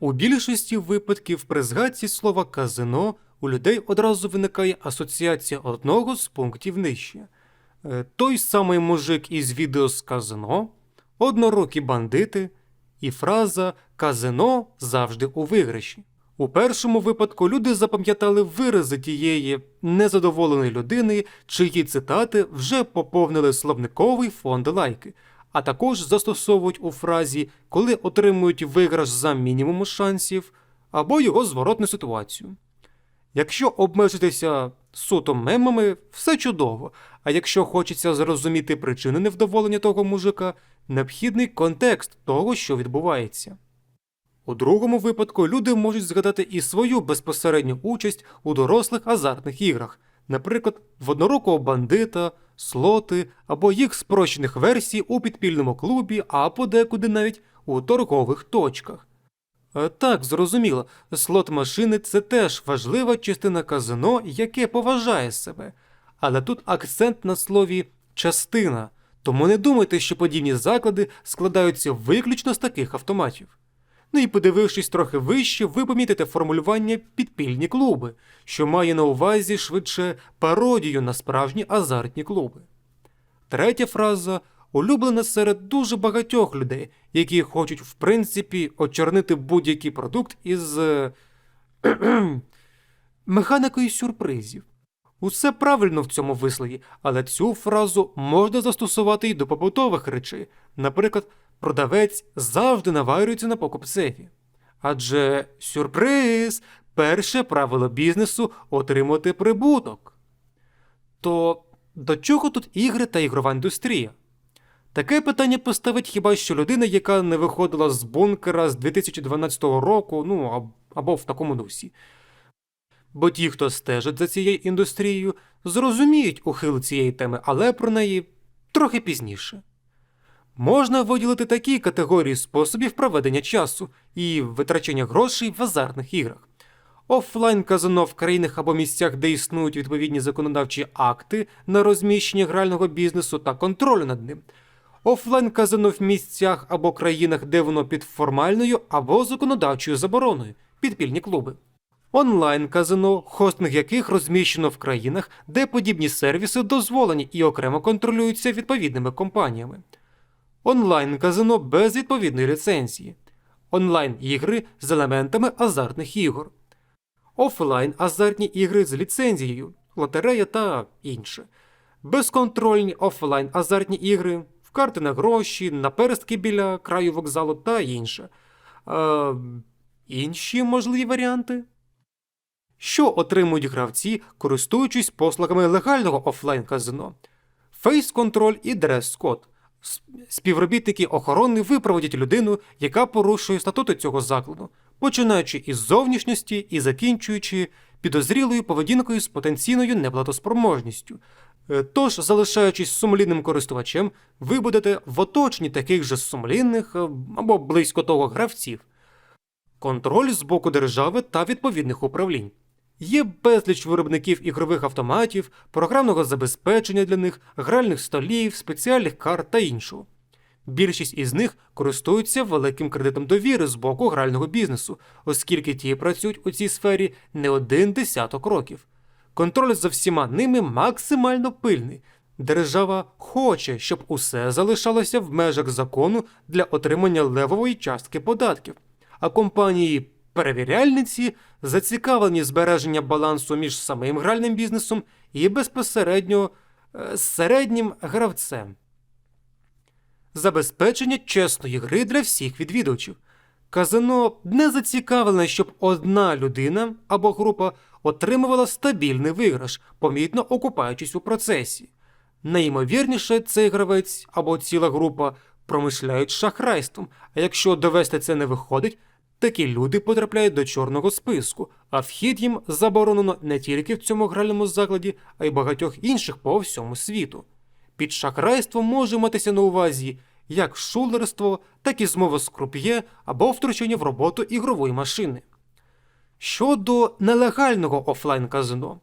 У більшості випадків при згадці слова казино у людей одразу виникає асоціація одного з пунктів нижче. Е, Той самий мужик із відео з казино, однорукі бандити і фраза казино завжди у виграші. У першому випадку люди запам'ятали вирази тієї незадоволеної людини, чиї цитати вже поповнили словниковий фонд лайки, а також застосовують у фразі, коли отримують виграш за мінімум шансів або його зворотну ситуацію. Якщо обмежитися суто мемами, все чудово. А якщо хочеться зрозуміти причини невдоволення того мужика, необхідний контекст того, що відбувається. У другому випадку люди можуть згадати і свою безпосередню участь у дорослих азартних іграх, наприклад, в однорукого бандита, слоти або їх спрощених версій у підпільному клубі, а подекуди навіть у торгових точках. Е, Так, зрозуміло, слот машини це теж важлива частина казино, яке поважає себе. Але тут акцент на слові частина, тому не думайте, що подібні заклади складаються виключно з таких автоматів. Ну і подивившись трохи вище, ви помітите формулювання підпільні клуби, що має на увазі швидше пародію на справжні азартні клуби. Третя фраза улюблена серед дуже багатьох людей, які хочуть, в принципі, очорнити будь-який продукт із механикою сюрпризів. Усе правильно в цьому вислові, але цю фразу можна застосувати і до побутових речей. Наприклад, продавець завжди наварюється на покупцеві. Адже сюрприз перше правило бізнесу отримати прибуток. То до чого тут ігри та ігрова індустрія? Таке питання поставить хіба що людина, яка не виходила з бункера з 2012 року, ну або в такому дусі. Бо ті, хто стежить за цією індустрією, зрозуміють ухил цієї теми, але про неї трохи пізніше. Можна виділити такі категорії способів проведення часу і витрачання грошей в азартних іграх. Офлайн казино в країнах або місцях, де існують відповідні законодавчі акти на розміщення грального бізнесу та контролю над ним. Офлайн казино в місцях або країнах, де воно під формальною або законодавчою забороною, підпільні клуби. Онлайн казино, хостинг яких розміщено в країнах, де подібні сервіси дозволені і окремо контролюються відповідними компаніями. Онлайн казино без відповідної ліцензії. Онлайн ігри з елементами азартних ігор. Офлайн азартні ігри з ліцензією, лотерея та інше. Безконтрольні офлайн азартні ігри, в карти на гроші, на перстки біля краю вокзалу та інше. Е, інші можливі варіанти. Що отримують гравці, користуючись послугами легального офлайн казино? Фейс-контроль і дрес-код. Співробітники охорони випроводять людину, яка порушує статути цього закладу, починаючи із зовнішності і закінчуючи підозрілою поведінкою з потенційною неплатоспроможністю. Е, Тож, залишаючись сумлінним користувачем, ви будете в оточенні таких же сумлінних е, або близько того гравців. Контроль з боку держави та відповідних управлінь. Є безліч виробників ігрових автоматів, програмного забезпечення для них, гральних столів, спеціальних карт та іншого. Більшість із них користуються великим кредитом довіри з боку грального бізнесу, оскільки ті працюють у цій сфері не один десяток років. Контроль за всіма ними максимально пильний. Держава хоче, щоб усе залишалося в межах закону для отримання левової частки податків, а компанії перевіряльниці зацікавлені збереження балансу між самим гральним бізнесом і безпосередньо е, середнім гравцем. Забезпечення чесної гри для всіх відвідувачів. Казино не зацікавлене, щоб одна людина або група отримувала стабільний виграш, помітно окупаючись у процесі. Найімовірніше, цей гравець або ціла група промишляють шахрайством, а якщо довести це не виходить, такі люди потрапляють до чорного списку, а вхід їм заборонено не тільки в цьому гральному закладі, а й багатьох інших по всьому світу. Під шахрайством може матися на увазі як шулерство, так і змова з круп'є або втручання в роботу ігрової машини. Щодо нелегального офлайн казино,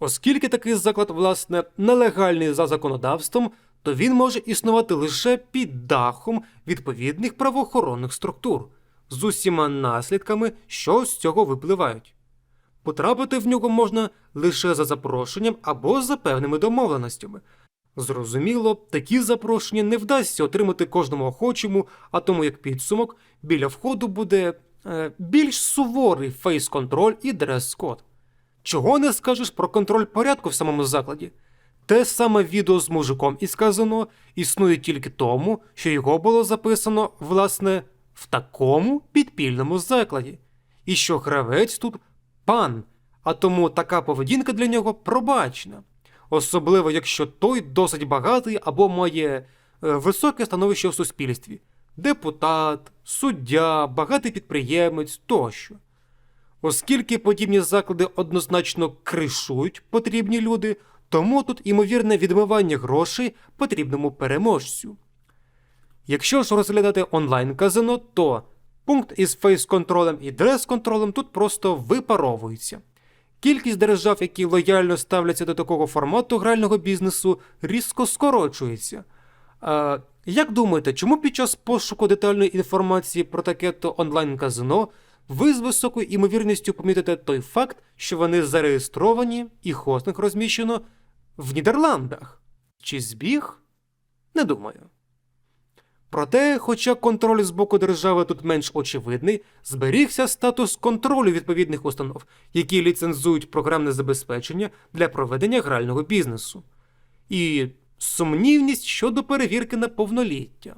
оскільки такий заклад, власне, нелегальний за законодавством, то він може існувати лише під дахом відповідних правоохоронних структур. З усіма наслідками, що з цього випливають. Потрапити в нього можна лише за запрошенням або за певними домовленостями. Зрозуміло, такі запрошення не вдасться отримати кожному охочому, а тому як підсумок біля входу буде е, більш суворий фейс-контроль і дрес-код. Чого не скажеш про контроль порядку в самому закладі? Те саме відео з мужиком із казино існує тільки тому, що його було записано, власне, в такому підпільному закладі, і що гравець тут пан, а тому така поведінка для нього пробачена. Особливо, якщо той досить багатий або має е, високе становище в суспільстві депутат, суддя, багатий підприємець тощо. Оскільки подібні заклади однозначно кришують потрібні люди, тому тут імовірне відмивання грошей потрібному переможцю. Якщо ж розглядати онлайн-казино, то пункт із фейс-контролем і дрес-контролем тут просто випаровується. Кількість держав, які лояльно ставляться до такого формату грального бізнесу, різко скорочується. А, як думаєте, чому під час пошуку детальної інформації про таке то онлайн-казино ви з високою імовірністю помітите той факт, що вони зареєстровані і хостинг розміщено в Нідерландах? Чи збіг? Не думаю. Проте, хоча контроль з боку держави тут менш очевидний, зберігся статус контролю відповідних установ, які ліцензують програмне забезпечення для проведення грального бізнесу, і сумнівність щодо перевірки на повноліття.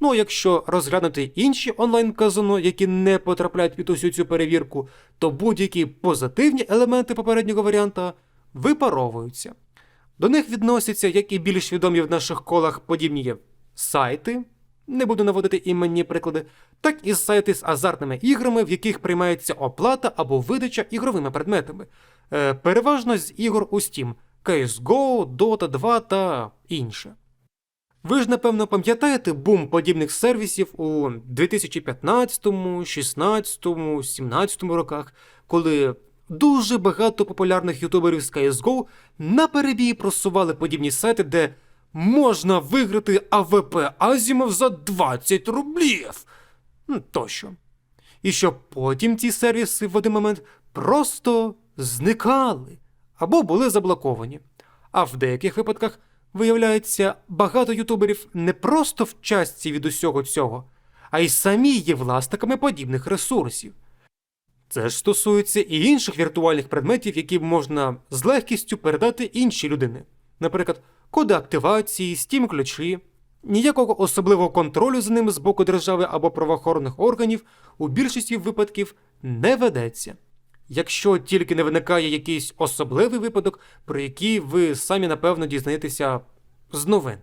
Ну, якщо розглянути інші онлайн-казино, які не потрапляють під усю цю перевірку, то будь-які позитивні елементи попереднього варіанта випаровуються. До них відносяться, як і більш відомі в наших колах подібні є сайти, не буду наводити іменні приклади, так і сайти з азартними іграми, в яких приймається оплата або видача ігровими предметами, е, переважно з ігор у Steam, CSGO, Dota 2 та інше. Ви ж напевно пам'ятаєте бум подібних сервісів у 2015, 16, 17 роках, коли дуже багато популярних ютуберів з CSGO наперебій просували подібні сайти, де можна виграти АВП Азімов за 20 рублів. Тощо. І що потім ці сервіси в один момент просто зникали або були заблоковані. А в деяких випадках, виявляється, багато ютуберів не просто в частці від усього цього, а й самі є власниками подібних ресурсів. Це ж стосується і інших віртуальних предметів, які можна з легкістю передати іншій людини. Наприклад, коди активації, Steam ключі. Ніякого особливого контролю за ними з боку держави або правоохоронних органів у більшості випадків не ведеться. Якщо тільки не виникає якийсь особливий випадок, про який ви самі напевно дізнаєтеся з новин.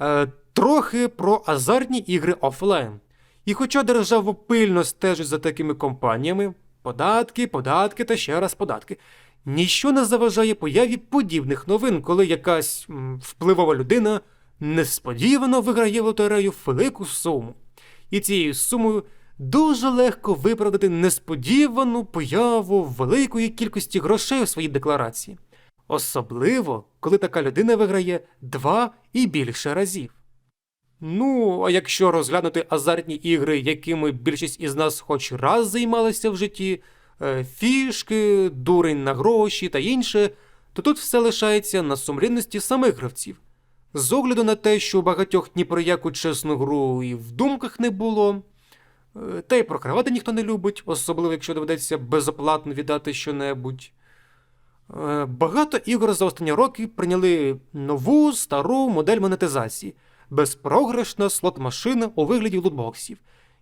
Е, трохи про азартні ігри офлайн. І хоча держава пильно стежить за такими компаніями, податки, податки та ще раз податки, ніщо не заважає появі подібних новин, коли якась впливова людина несподівано виграє в лотерею велику суму. І цією сумою дуже легко виправдати несподівану появу великої кількості грошей у своїй декларації. Особливо, коли така людина виграє два і більше разів. Ну, а якщо розглянути азартні ігри, якими більшість із нас хоч раз займалися в житті, фішки, дурень на гроші та інше, то тут все лишається на сумлінності самих гравців. З огляду на те, що у багатьох ні про яку чесну гру і в думках не було, е, та й прокривати ніхто не любить, особливо якщо доведеться безоплатно віддати щонебудь. Е, Багато ігор за останні роки прийняли нову стару модель монетизації безпрограшна слот-машина у вигляді лутбоксів.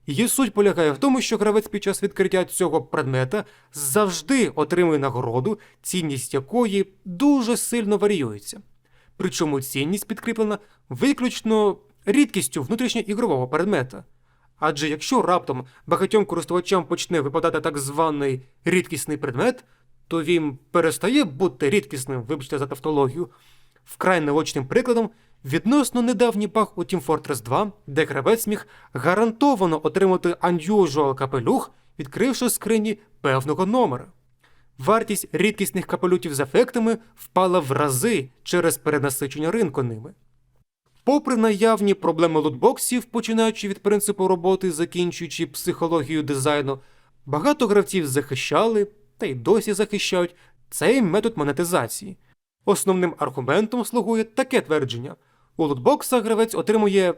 Її суть полягає в тому, що гравець під час відкриття цього предмета завжди отримує нагороду, цінність якої дуже сильно варіюється. Причому цінність підкріплена виключно рідкістю внутрішньоігрового предмета. Адже якщо раптом багатьом користувачам почне випадати так званий рідкісний предмет, то він перестає бути рідкісним, вибачте за тавтологію. Вкрай наочним прикладом відносно недавній баг у Team Fortress 2, де гравець міг гарантовано отримати unusual капелюх, відкривши скрині певного номера. Вартість рідкісних капелютів з ефектами впала в рази через перенасичення ринку ними. Попри наявні проблеми лутбоксів, починаючи від принципу роботи, закінчуючи психологію дизайну, багато гравців захищали та й досі захищають цей метод монетизації. Основним аргументом слугує таке твердження: у лутбоксах гравець отримує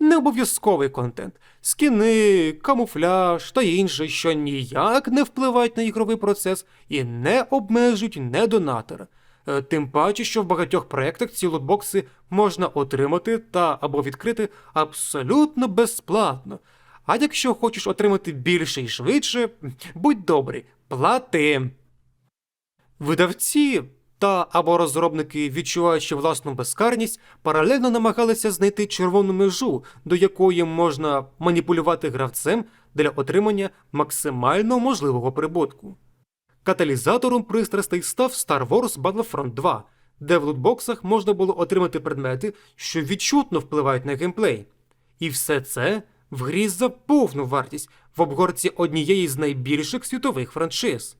необов'язковий контент, скіни, камуфляж та інше, що ніяк не впливають на ігровий процес і не обмежують недонатора. Е, Тим паче, що в багатьох проєктах ці лутбокси можна отримати та або відкрити абсолютно безплатно. А якщо хочеш отримати більше і швидше, будь добрий, плати. Видавці та або розробники, відчуваючи власну безкарність, паралельно намагалися знайти червону межу, до якої можна маніпулювати гравцем для отримання максимально можливого прибутку. Каталізатором пристрастей став Star Wars Battlefront 2, де в лутбоксах можна було отримати предмети, що відчутно впливають на геймплей. І все це в грі за повну вартість в обгорці однієї з найбільших світових франшиз.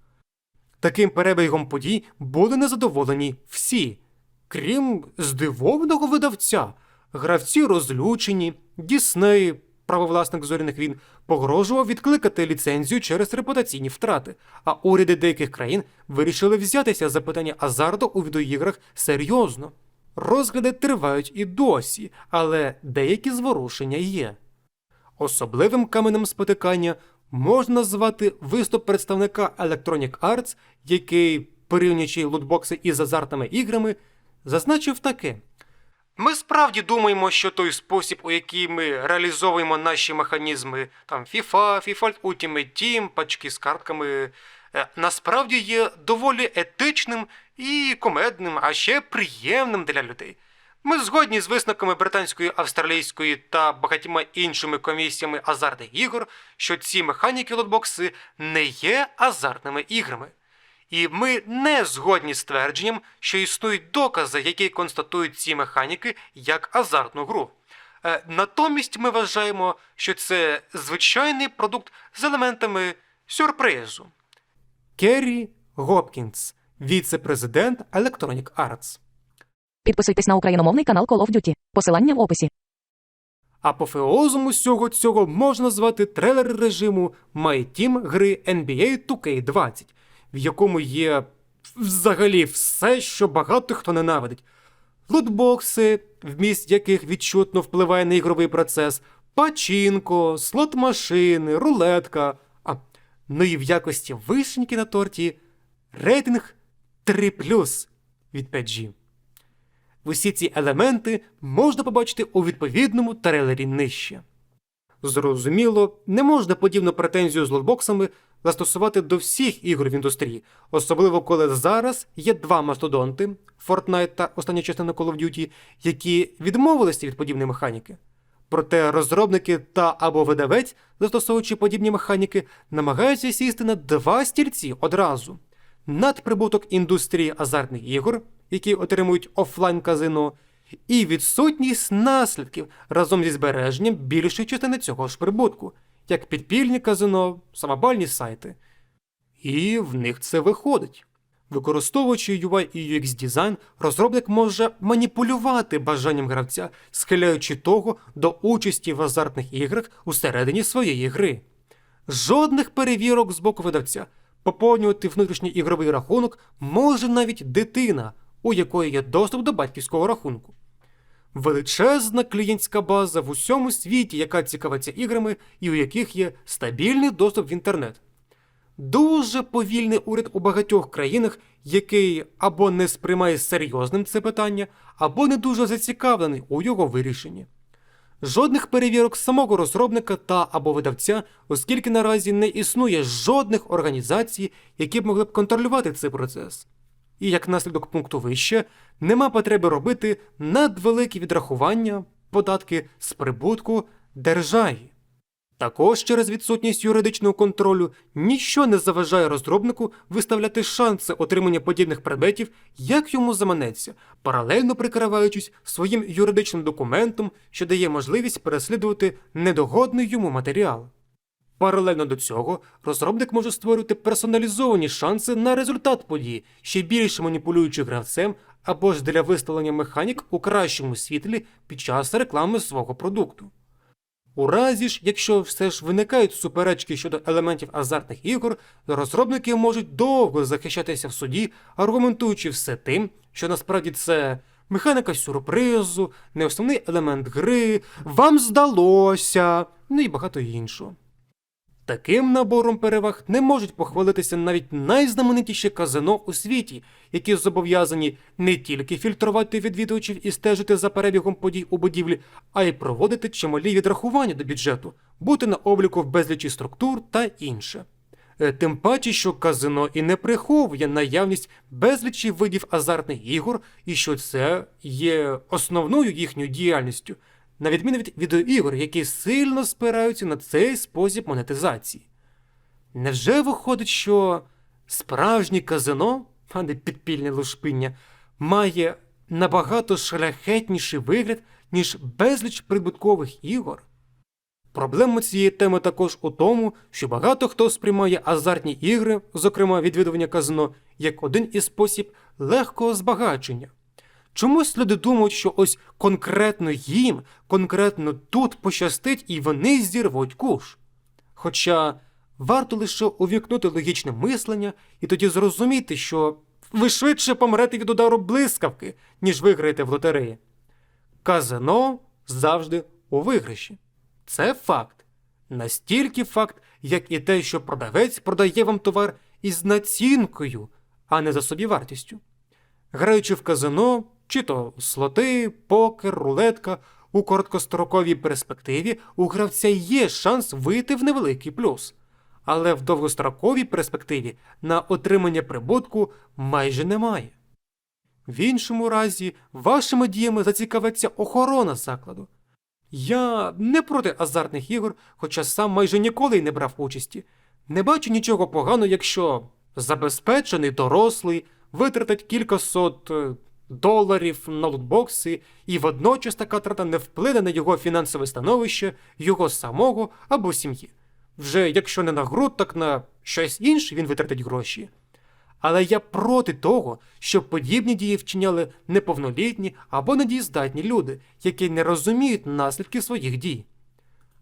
Таким перебігом подій були незадоволені всі, крім здивованого видавця. Гравці розлючені, Дісней, правовласник зоряних війн, погрожував відкликати ліцензію через репутаційні втрати, а уряди деяких країн вирішили взятися за питання азарту у відеоіграх серйозно. Розгляди тривають і досі, але деякі зворушення є. Особливим каменем спотикання можна назвати виступ представника Electronic Arts, який, порівнюючи лутбокси із азартними іграми, зазначив таке. Ми справді думаємо, що той спосіб, у який ми реалізовуємо наші механізми, там FIFA, FIFA Ultimate Team, пачки з картками, е, насправді є доволі етичним і комедним, а ще приємним для людей. Ми згодні з висновками британської, австралійської та багатьма іншими комісіями азартних ігор, що ці механіки лотбокси не є азартними іграми. І ми не згодні з твердженням, що існують докази, які констатують ці механіки як азартну гру. Е, Натомість ми вважаємо, що це звичайний продукт з елементами сюрпризу. Керрі Гопкінс, віце-президент Electronic Arts. Підписуйтесь на україномовний канал Call of Duty. Посилання в описі. Апофеозом усього цього можна назвати трейлер режиму My Team гри NBA 2K20, в якому є взагалі все, що багато хто ненавидить. Лутбокси, вміст яких відчутно впливає на ігровий процес, пачінко, слот-машини, рулетка. А, ну і в якості вишеньки на торті рейтинг 3 від 5G. Усі ці елементи можна побачити у відповідному трейлері нижче. Зрозуміло, не можна подібну претензію з лотбоксами застосувати до всіх ігор в індустрії, особливо коли зараз є два мастодонти Fortnite та остання частина Call of Duty, які відмовилися від подібної механіки. Проте розробники та або видавець, застосовуючи подібні механіки, намагаються сісти на два стільці одразу. Надприбуток індустрії азартних ігор, які отримують офлайн казино, і відсутність наслідків разом зі збереженням більшої частини цього ж прибутку, як підпільні казино, самобальні сайти. І в них це виходить. Використовуючи UI і UX дизайн, розробник може маніпулювати бажанням гравця, схиляючи того до участі в азартних іграх усередині своєї гри. Жодних перевірок з боку видавця. Поповнювати внутрішній ігровий рахунок може навіть дитина, у якої є доступ до батьківського рахунку. Величезна клієнтська база в усьому світі, яка цікавиться іграми і у яких є стабільний доступ в інтернет. Дуже повільний уряд у багатьох країнах, який або не сприймає серйозним це питання, або не дуже зацікавлений у його вирішенні. Жодних перевірок самого розробника та або видавця, оскільки наразі не існує жодних організацій, які б могли б контролювати цей процес. І як наслідок пункту вище, нема потреби робити надвеликі відрахування, податки з прибутку державі. Також через відсутність юридичного контролю ніщо не заважає розробнику виставляти шанси отримання подібних предметів, як йому заманеться, паралельно прикриваючись своїм юридичним документом, що дає можливість переслідувати недогодний йому матеріал. Паралельно до цього, розробник може створювати персоналізовані шанси на результат події, ще більше маніпулюючи гравцем, або ж для виставлення механік у кращому світлі під час реклами свого продукту. У разі ж, якщо все ж виникають суперечки щодо елементів азартних ігор, розробники можуть довго захищатися в суді, аргументуючи все тим, що насправді це механіка сюрпризу, не основний елемент гри, вам здалося, ну і багато іншого. Таким набором переваг не можуть похвалитися навіть найзнаменитіші казино у світі, які зобов'язані не тільки фільтрувати відвідувачів і стежити за перебігом подій у будівлі, а й проводити чималі відрахування до бюджету, бути на обліку в безлічі структур та інше. Е, Тим паче, що казино і не приховує наявність безлічі видів азартних ігор, і що це є основною їхньою діяльністю, на відміну від відеоігор, які сильно спираються на цей спосіб монетизації. Невже виходить, що справжнє казино, а не підпільне лушпиння, має набагато шляхетніший вигляд, ніж безліч прибуткових ігор? Проблема цієї теми також у тому, що багато хто сприймає азартні ігри, зокрема відвідування казино, як один із спосіб легкого збагачення. Чомусь люди думають, що ось конкретно їм, конкретно тут пощастить і вони зірвуть куш. Хоча варто лише увікнути логічне мислення і тоді зрозуміти, що ви швидше помрете від удару блискавки, ніж виграєте в лотереї. Казино завжди у виграші. Це факт. Настільки факт, як і те, що продавець продає вам товар із націнкою, а не за собівартістю. Граючи в казино, чи то слоти, покер, рулетка, у короткостроковій перспективі у гравця є шанс вийти в невеликий плюс. Але в довгостроковій перспективі на отримання прибутку майже немає. В іншому разі, вашими діями зацікавиться охорона закладу. Я не проти азартних ігор, хоча сам майже ніколи й не брав участі. Не бачу нічого поганого, якщо забезпечений дорослий витратить кількасот е, доларів на лутбокси, і водночас така трата не вплине на його фінансове становище, його самого або сім'ї. Вже якщо не на гру, так на щось інше він витратить гроші. Але я проти того, щоб подібні дії вчиняли неповнолітні або недієздатні люди, які не розуміють наслідки своїх дій.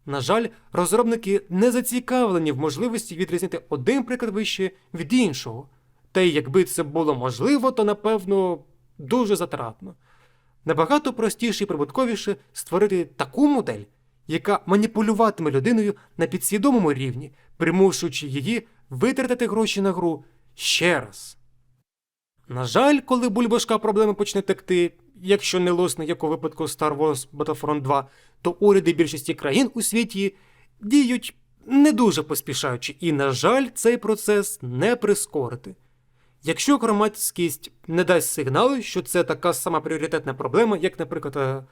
На жаль, розробники не зацікавлені в можливості відрізнити один приклад вище від іншого. Та й якби це було можливо, то напевно дуже затратно. Набагато простіше і прибутковіше створити таку модель, яка маніпулюватиме людиною на підсвідомому рівні, примушуючи її витратити гроші на гру ще раз. На жаль, коли бульбашка проблеми почне текти, якщо не лосне, як у випадку Star Wars Battlefront 2, то уряди більшості країн у світі діють не дуже поспішаючи, і, на жаль, цей процес не прискорити. Якщо громадськість не дасть сигналу, що це така сама пріоритетна проблема, як, наприклад, е,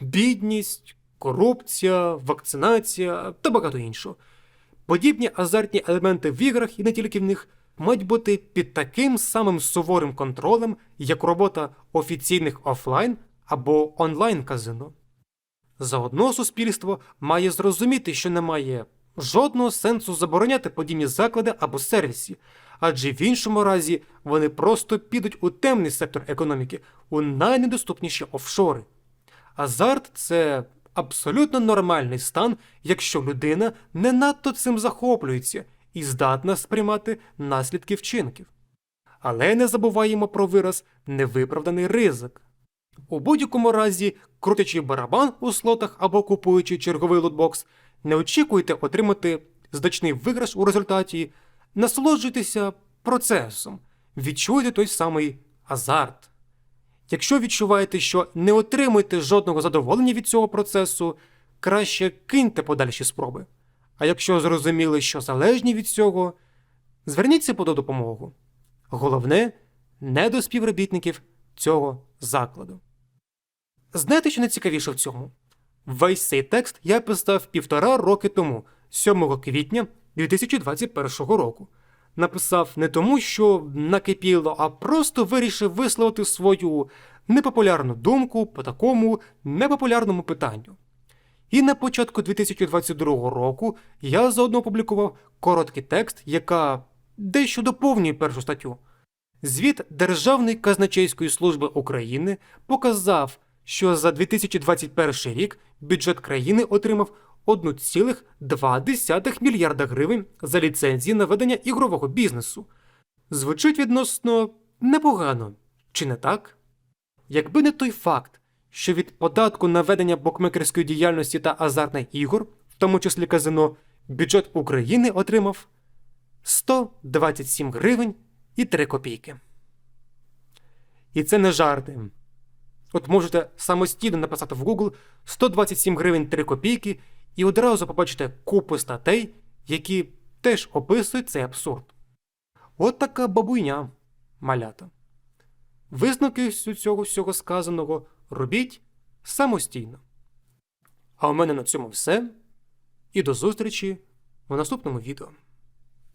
бідність, корупція, вакцинація та багато іншого. Подібні азартні елементи в іграх і не тільки в них мають бути під таким самим суворим контролем, як робота офіційних офлайн або онлайн казино. Заодно суспільство має зрозуміти, що немає жодного сенсу забороняти подібні заклади або сервіси, адже в іншому разі вони просто підуть у темний сектор економіки, у найнедоступніші офшори. Азарт це абсолютно нормальний стан, якщо людина не надто цим захоплюється і здатна сприймати наслідки вчинків. Але не забуваємо про вираз невиправданий ризик. У будь-якому разі, крутячи барабан у слотах або купуючи черговий лутбокс, не очікуйте отримати значний виграш у результаті, насолоджуйтеся процесом, відчуйте той самий азарт. Якщо відчуваєте, що не отримуєте жодного задоволення від цього процесу, краще киньте подальші спроби. А якщо зрозуміли, що залежні від цього, зверніться по допомогу. Головне не до співробітників цього закладу. Знаєте, що найцікавіше в цьому? Весь цей текст я писав півтора роки тому, 7 квітня 2021 року. Написав не тому, що накипіло, а просто вирішив висловити свою непопулярну думку по такому непопулярному питанню. І на початку 2022 року я заодно опублікував короткий текст, яка дещо доповнює першу статтю. Звіт Державної казначейської служби України показав, що за 2021 рік бюджет країни отримав 1,2 мільярда гривень за ліцензії на ведення ігрового бізнесу. Звучить відносно непогано, чи не так? Якби не той факт, що від податку на ведення букмекерської діяльності та азартних ігор, в тому числі казино, бюджет України отримав 127 гривень і 3 копійки. І це не жарти. От можете самостійно написати в Google 127 гривень 3 копійки і одразу побачите купу статей, які теж описують цей абсурд. От така бабуйня, малята. Висновки з цього всього сказаного робіть самостійно. А у мене на цьому все. І до зустрічі в наступному відео.